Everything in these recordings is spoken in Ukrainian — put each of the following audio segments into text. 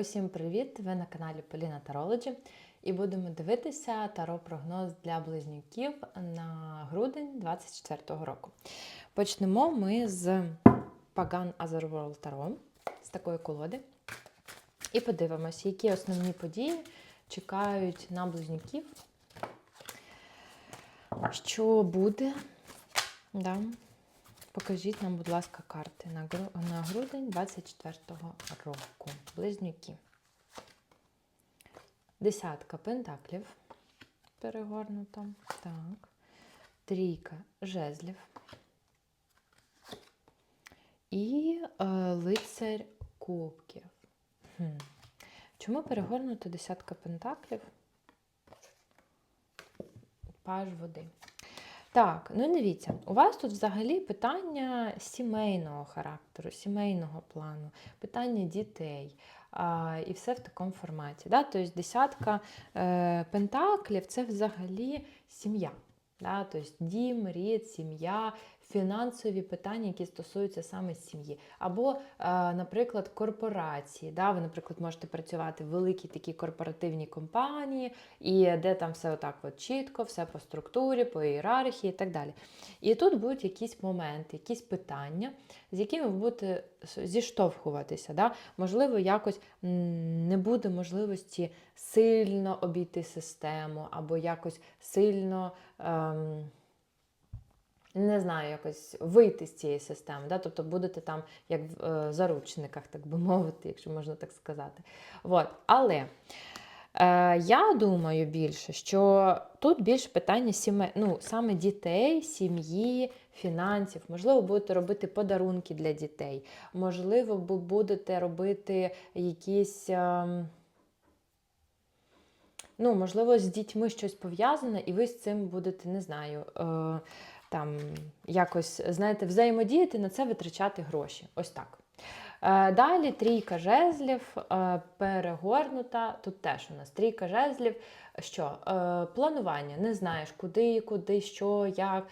Усім привіт! Ви на каналі Поліна Тарологі і будемо дивитися таро-прогноз для близнюків на грудень 2024 року. Почнемо ми з Pagan Otherworld Таро, з такої колоди. І подивимося, які основні події чекають на близнюків. Що буде? Да. Покажіть нам, будь ласка, карти на, грудень 24-го року. Близнюки. Десятка пентаклів перегорнута. Так. Трійка жезлів. І е, лицарь кубків. Хм. Чому перегорнута десятка пентаклів? Паж води. Так, ну дивіться, у вас тут взагалі питання сімейного характеру, сімейного плану, питання дітей. А, І все в такому форматі. Да? Тобто десятка е, пентаклів це взагалі сім'я. Да? Тобто дім, рід, сім'я, фінансові питання, які стосуються саме сім'ї. Або, е, наприклад, корпорації. Да? Ви, наприклад, можете працювати в великій такій корпоративній компанії, і де там все отак от чітко, все по структурі, по ієрархії і так далі. І тут будуть якісь моменти, якісь питання, з якими ви будете зіштовхуватися. Да? Можливо, якось не буде можливості сильно обійти систему, або якось сильно. Ем, не знаю, якось вийти з цієї системи. Да? Тобто будете там як в е, заручниках, так би мовити, якщо можна так сказати. От. Але е, я думаю більше, що тут більше питання сіме... ну, саме дітей, сім'ї, фінансів. Можливо, будете робити подарунки для дітей. Можливо, будете робити якісь. Е, Ну, можливо, з дітьми щось пов'язане, і ви з цим будете, не знаю, е, там якось, знаєте, взаємодіяти на це витрачати гроші. Ось так. Е, далі трійка жезлів е, перегорнута. Тут теж у нас трійка жезлів. Що? Е, планування, не знаєш, куди, куди, що, як,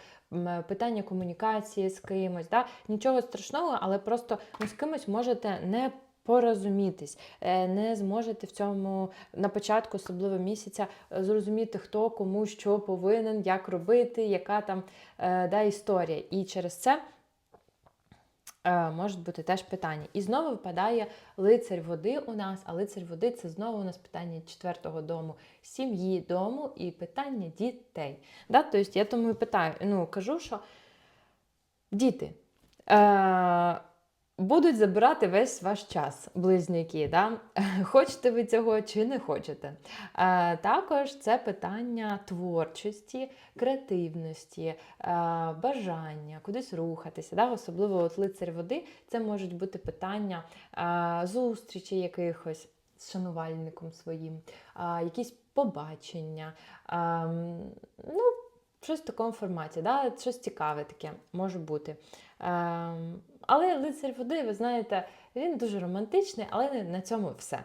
питання комунікації з кимось. Да? Нічого страшного, але просто ну, з кимось можете не порозумітись, не зможете в цьому на початку, особливо місяця, зрозуміти, хто кому що повинен, як робити, яка там да, історія. І через це. Можуть бути теж питання. І знову випадає лицарь води у нас, а лицарь води це знову у нас питання четвертого дому, сім'ї, дому і питання дітей. Да? Тобто я тому і питаю, ну, кажу, що діти. Е- Будуть забирати весь ваш час, близнюки. Да? Хочете ви цього чи не хочете. Е, також це питання творчості, креативності, е, бажання, кудись рухатися. Да? Особливо от лицар води це можуть бути питання е, зустрічі якихось з шанувальником своїм, якісь побачення. ну, Щось в такому форматі, да? щось цікаве таке може бути. Ем, але лицар води, ви знаєте, він дуже романтичний, але на цьому все.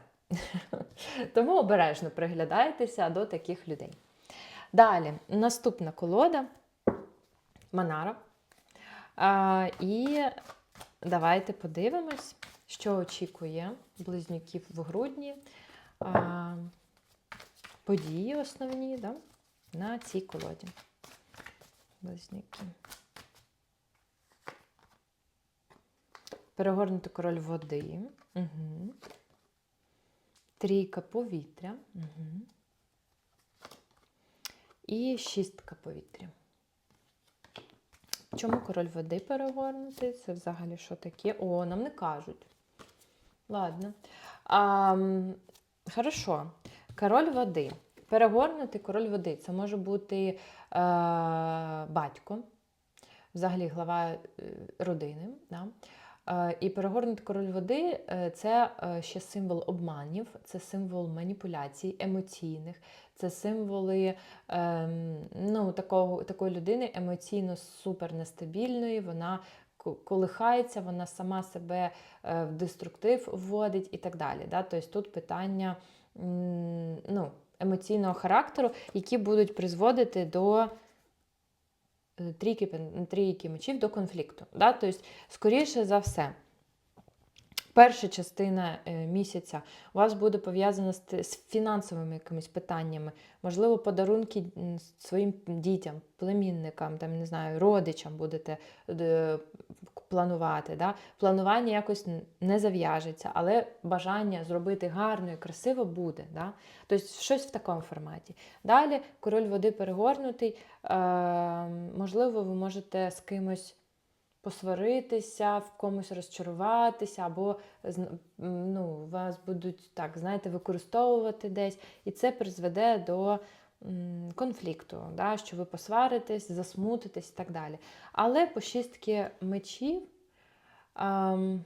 Тому обережно приглядайтеся до таких людей. Далі, наступна колода Манара. А, І давайте подивимось, що очікує близнюків в грудні. А, Події основні да, на цій колоді. Близнюки. Перегорнути король води. Угу. Трійка повітря. Угу. І шістка повітря. Чому король води перегорнутий? Це взагалі що таке? О, нам не кажуть. Ладно. А, Хорошо. Король води. Перегорнутий король води. Це може бути е, батько, взагалі глава е, родини. Да? Е, і перегорнутий король води е, це е, ще символ обманів, це символ маніпуляцій, емоційних, це символи ем, ну, такого, такої людини емоційно супер нестабільної, вона колихається, вона сама себе в деструктив вводить і так далі. Да? Тобто тут питання ну, емоційного характеру, які будуть призводити до трійки трійки мечів до конфлікту. Да? Тобто, скоріше за все, перша частина е, місяця у вас буде пов'язана з, фінансовими якимись питаннями, можливо, подарунки своїм дітям, племінникам, там, не знаю, родичам будете е, планувати. Да? Планування якось не зав'яжеться, але бажання зробити гарно і красиво буде. Да? Тобто щось в такому форматі. Далі король води перегорнутий. Е, можливо, ви можете з кимось посваритися, в комусь розчаруватися, або ну, вас будуть так, знаєте, використовувати десь, і це призведе до конфлікту, да, що ви посваритесь, засмутитесь і так далі. Але по шістки мечів. ем,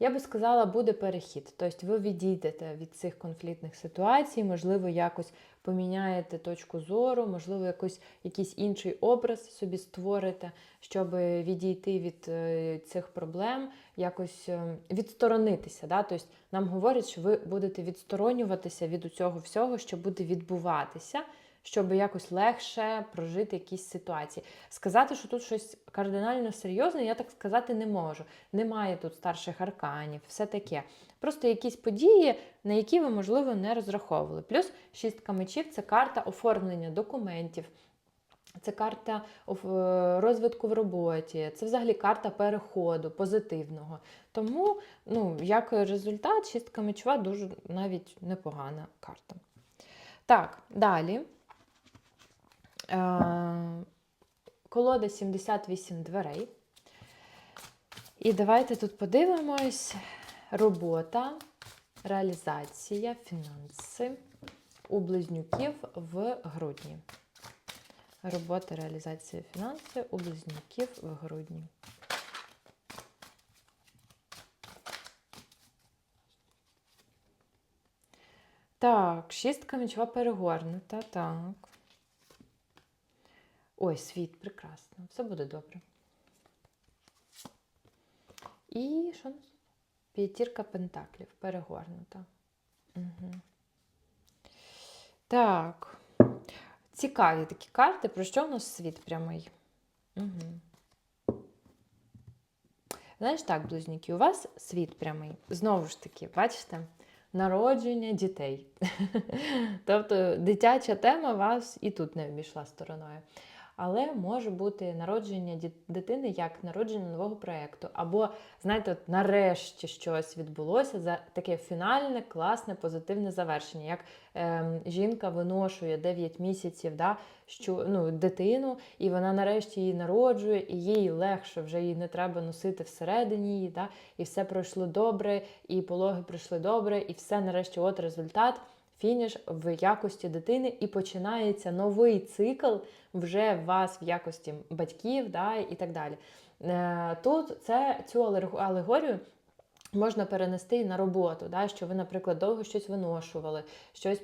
я би сказала, буде перехід. Тобто ви відійдете від цих конфліктних ситуацій, можливо, якось поміняєте точку зору, можливо, якось, якийсь інший образ собі створите, щоб відійти від е, цих проблем, якось е, відсторонитися. Да? Тобто нам говорять, що ви будете відсторонюватися від цього всього, що буде відбуватися. Щоб якось легше прожити якісь ситуації. Сказати, що тут щось кардинально серйозне, я так сказати не можу. Немає тут старших арканів, все таке. Просто якісь події, на які ви, можливо, не розраховували. Плюс шістка мечів це карта оформлення документів. Це карта е, розвитку в роботі, це взагалі карта переходу позитивного. Тому, ну, як результат, шістка мечова дуже навіть непогана карта. Так, далі. Е, колода 78 дверей. І давайте тут подивимось: робота, реалізація, фінанси у близнюків в грудні. Робота, реалізація, фінанси у близнюків в грудні. Так, шістка мечова перегорнута. Так. Ой, світ, прекрасно. Все буде добре. І що? П'ятірка пентаклів перегорнута. Угу. Так. Цікаві такі карти. Про що у нас світ прямий? Угу. Знаєш так, близнюки, у вас світ прямий. Знову ж таки, бачите? Народження дітей. тобто дитяча тема вас і тут не обійшла стороною. Але може бути народження дитини як народження нового проєкту. Або, знаєте, от нарешті щось відбулося за таке фінальне, класне, позитивне завершення. Як ем, жінка виношує 9 місяців да, що, ну, дитину, і вона нарешті її народжує, і їй легше, вже їй не треба носити всередині її, да, і все пройшло добре, і пологи пройшли добре, і все нарешті от результат. Фініш в якості дитини і починається новий цикл вже в вас в якості батьків да, і так далі. Е, Тут це цю алего- алегорію можна перенести на роботу, да, що ви, наприклад, довго щось виношували, щось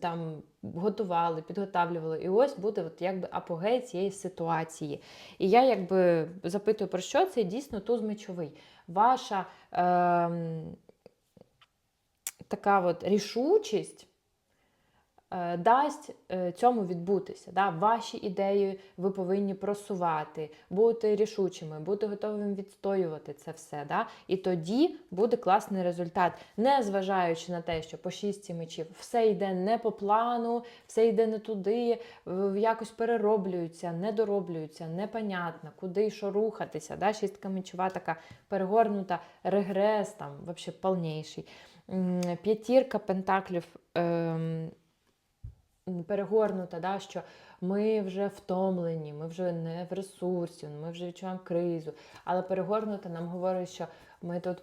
там готували, підготавлювали. І ось буде от якби апогей цієї ситуації. І я якби запитую, про що це дійсно туз мечовий. Ваша ем, така от рішучість е, дасть е, цьому відбутися. Да? Ваші ідеї ви повинні просувати, бути рішучими, бути готовими відстоювати це все. Да? І тоді буде класний результат, не зважаючи на те, що по шістці мечів все йде не по плану, все йде не туди, якось перероблюються, не дороблюються, непонятно, куди і що рухатися. Да? Шістка мечова така перегорнута, регрес там, взагалі повніший. П'ятірка пентаклів. М, перегорнута, да, що ми вже втомлені, ми вже не в ресурсі, ми вже відчуваємо кризу. Але перегорнута нам говорить, що ми тут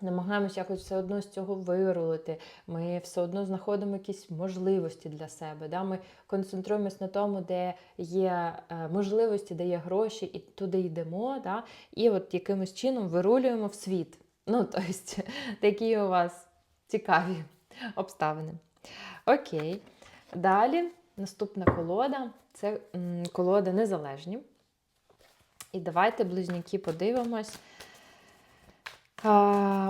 намагаємося якось все одно з цього вирулити. Ми все одно знаходимо якісь можливості для себе. Да? Ми концентруємось на тому, де є е, можливості, де є гроші, і туди йдемо. Да? І от якимось чином вирулюємо в світ. Ну, тобто, такі у вас цікаві обставини. Окей. Далі наступна колода це колода незалежні. І давайте, близнюки, подивимось.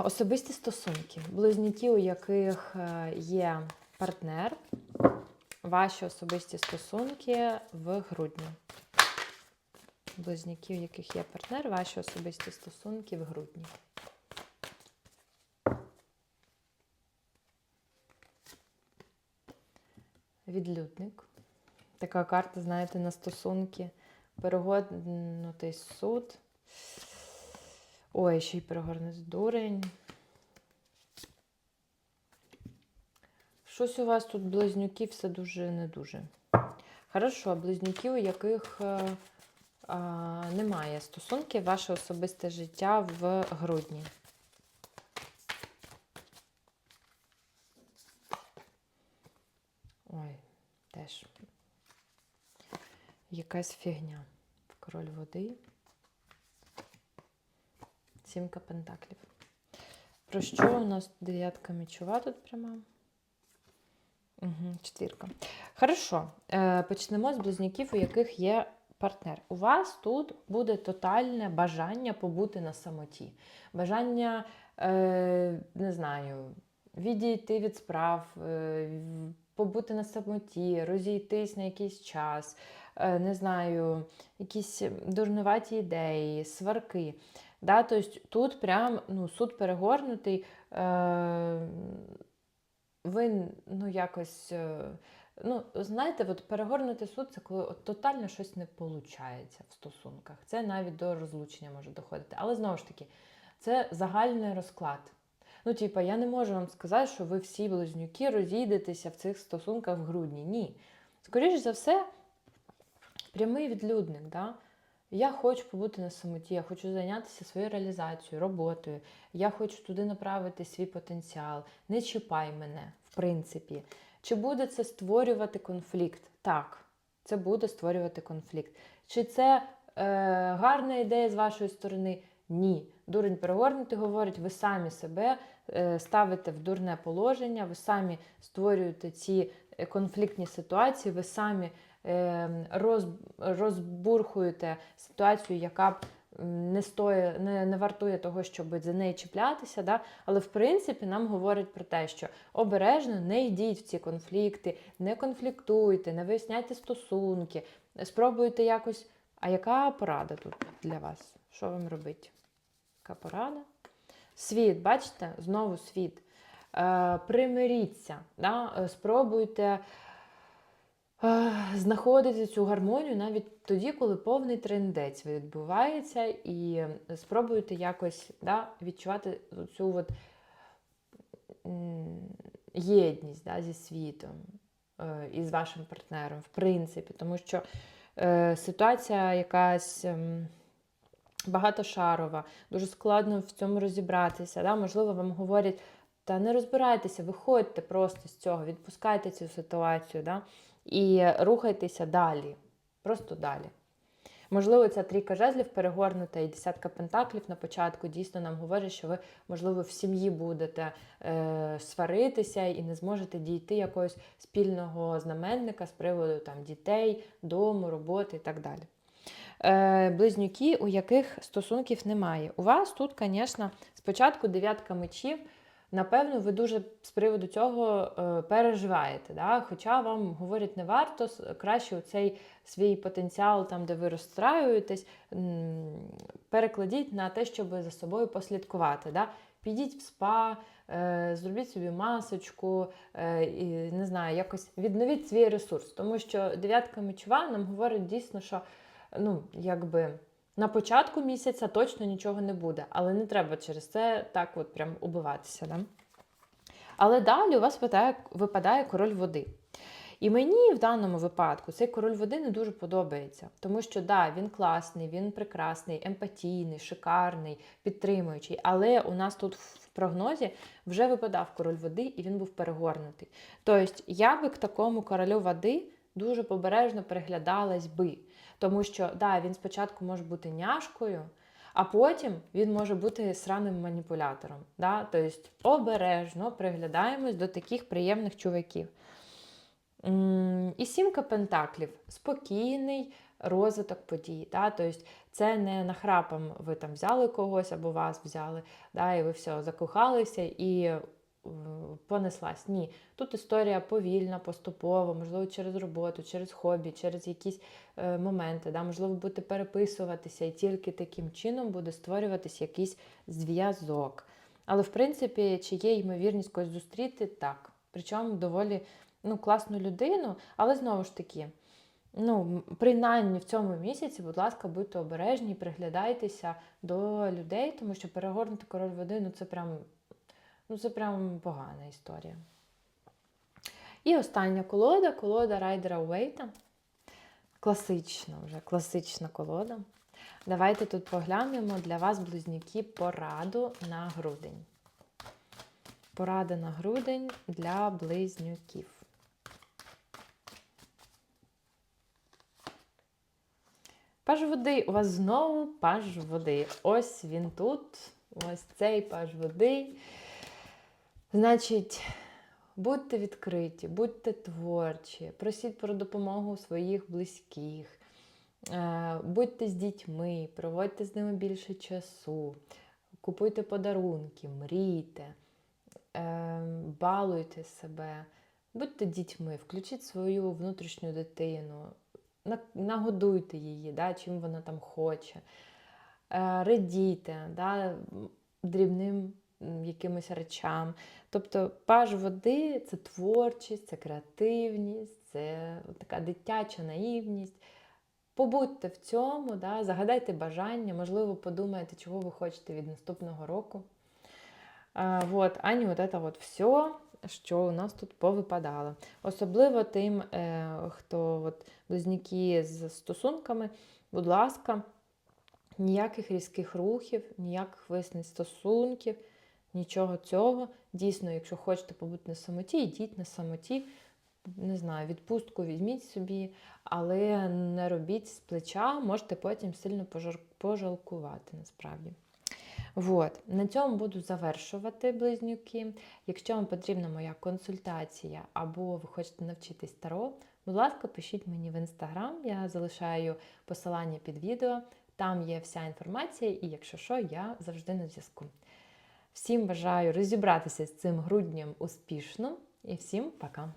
Особисті стосунки. Близнюки, у яких е, є партнер, ваші особисті стосунки в грудні. Близнюки, у яких є партнер, ваші особисті стосунки в грудні. Відлюдник. Така карта, знаєте, на стосунки. Перегорнутий суд. Ой, ще й перегорнутий дурень. Щось у вас тут близнюки все дуже не дуже. Хорошо, близнюки, у яких е, а, немає стосунків, ваше особисте життя в грудні. Ой, теж якась фігня. Король води. Сімка пентаклів. Про що у нас дев'ятка мечова тут пряма? Угу, четвірка. Хорошо. Е, почнемо з близнюків, у яких є партнер. У вас тут буде тотальне бажання побути на самоті. Бажання, е, не знаю, відійти від справ, е, побути на самоті, розійтись на якийсь час, не знаю, якісь дурнуваті ідеї, сварки. Да? Тобто тут прям ну, суд перегорнутий. Е, ви ну якось. е, Ну, знаєте, от перегорнути суд це коли от тотально щось не виходить в стосунках. Це навіть до розлучення може доходити. Але знову ж таки, це загальний розклад. Ну, типа, я не можу вам сказати, що ви всі близнюки розійдетеся в цих стосунках в грудні. Ні. Скоріше за все, прямий відлюдник. Да? Я хочу побути на самоті, я хочу зайнятися своєю реалізацією, роботою. Я хочу туди направити свій потенціал. Не чіпай мене, в принципі. Чи буде це створювати конфлікт? Так, це буде створювати конфлікт. Чи це е, гарна ідея з вашої сторони? Ні. Дурень перегорнутий говорить, ви самі себе е, ставите в дурне положення, ви самі створюєте ці е, конфліктні ситуації, ви самі розбурхуєте ситуацію, яка не стоє, не, не вартує того, щоб за неї чіплятися. Да? Але в принципі нам говорять про те, що обережно не йдіть в ці конфлікти, не конфліктуйте, не виясняйте стосунки, спробуйте якось. А яка порада тут для вас? Що вам робити? Яка порада? Світ, бачите, знову світ. Е, примиріться, да? е, спробуйте знаходити цю гармонію навіть тоді, коли повний трендець відбувається, і спробуйте якось да, відчувати цю от, єдність да, зі світом е, і з вашим партнером, в принципі, тому що е, ситуація якась. ем, багатошарова, дуже складно в цьому розібратися. Да? Можливо, вам говорять, та не розбирайтеся, виходьте просто з цього, відпускайте цю ситуацію да? І рухайтеся далі. Просто далі. Можливо, ця трійка жезлів перегорнута і десятка пентаклів на початку дійсно нам говорить, що ви, можливо, в сім'ї будете е, сваритися і не зможете дійти якогось спільного знаменника з приводу там, дітей, дому, роботи і так далі е, близнюки, у яких стосунків немає. У вас тут, звісно, спочатку дев'ятка мечів. Напевно, ви дуже з приводу цього е, переживаєте. Да? Хоча вам говорять, не варто краще цей свій потенціал, там, де ви розстраюєтесь, перекладіть на те, щоб за собою послідкувати. Да? Підіть в спа, е, зробіть собі масочку, е, і не знаю, якось відновіть свій ресурс. Тому що дев'ятка мечова нам говорить дійсно, що ну, якби на початку місяця точно нічого не буде, але не треба через це так от прям убиватися. Да? Але далі у вас випадає, випадає король води. І мені в даному випадку цей король води не дуже подобається, тому що да, він класний, він прекрасний, емпатійний, шикарний, підтримуючий. Але у нас тут в прогнозі вже випадав король води і він був перегорнутий. Тобто я би к такому королю води дуже побережно переглядалась би. Тому що да, він спочатку може бути няшкою, а потім він може бути сраним маніпулятором. Да? Тобто обережно приглядаємось до таких приємних чуваків. І сімка пентаклів спокійний розвиток подій. Да? Тобто це не нахрапом ви там взяли когось або вас взяли, да? і ви все закохалися і понеслась. Ні. Тут історія повільна, поступова, можливо, через роботу, через хобі, через якісь е, моменти. Да? Можливо, будете переписуватися, і тільки таким чином буде створюватись якийсь зв'язок. Але, в принципі, чи є ймовірність когось зустріти? Так. Причому доволі ну, класну людину, але знову ж таки, ну, принаймні в цьому місяці, будь ласка, будьте обережні, приглядайтеся до людей, тому що перегорнути король води, ну це прям, ну, це прям погана історія. І остання колода колода Райдера Уейта. Класична вже, класична колода. Давайте тут поглянемо для вас, близнюки, пораду на грудень. Порада на грудень для близнюків. Паж води, у вас знову паж води. Ось він тут, ось цей паж води. Значить, будьте відкриті, будьте творчі, просіть про допомогу своїх близьких, е, будьте з дітьми, проводьте з ними більше часу, купуйте подарунки, мрійте, е, балуйте себе, будьте дітьми, включіть свою внутрішню дитину, нагодуйте її, да, чим вона там хоче. Е, Радійте да, дрібним якимось речам. Тобто паж води це творчість, це креативність, це така дитяча наївність. Побудьте в цьому, да, загадайте бажання, можливо, подумайте, чого ви хочете від наступного року. А, вот, а не вот это все, що у нас тут повипадало. Особливо тим, е, хто от, близнюки з стосунками, будь ласка, ніяких різких рухів, ніяких вияснень стосунків, нічого цього. Дійсно, якщо хочете побути на самоті, йдіть на самоті. Не знаю, відпустку візьміть собі, але не робіть з плеча, можете потім сильно пожалкувати насправді. Вот. На цьому буду завершувати близнюки. Якщо вам потрібна моя консультація або ви хочете навчитись таро, будь ласка, пишіть мені в інстаграм. Я залишаю посилання під відео. Там є вся інформація, і якщо що, я завжди на зв'язку. Всім бажаю розібратися з цим груднем успішно і всім пока!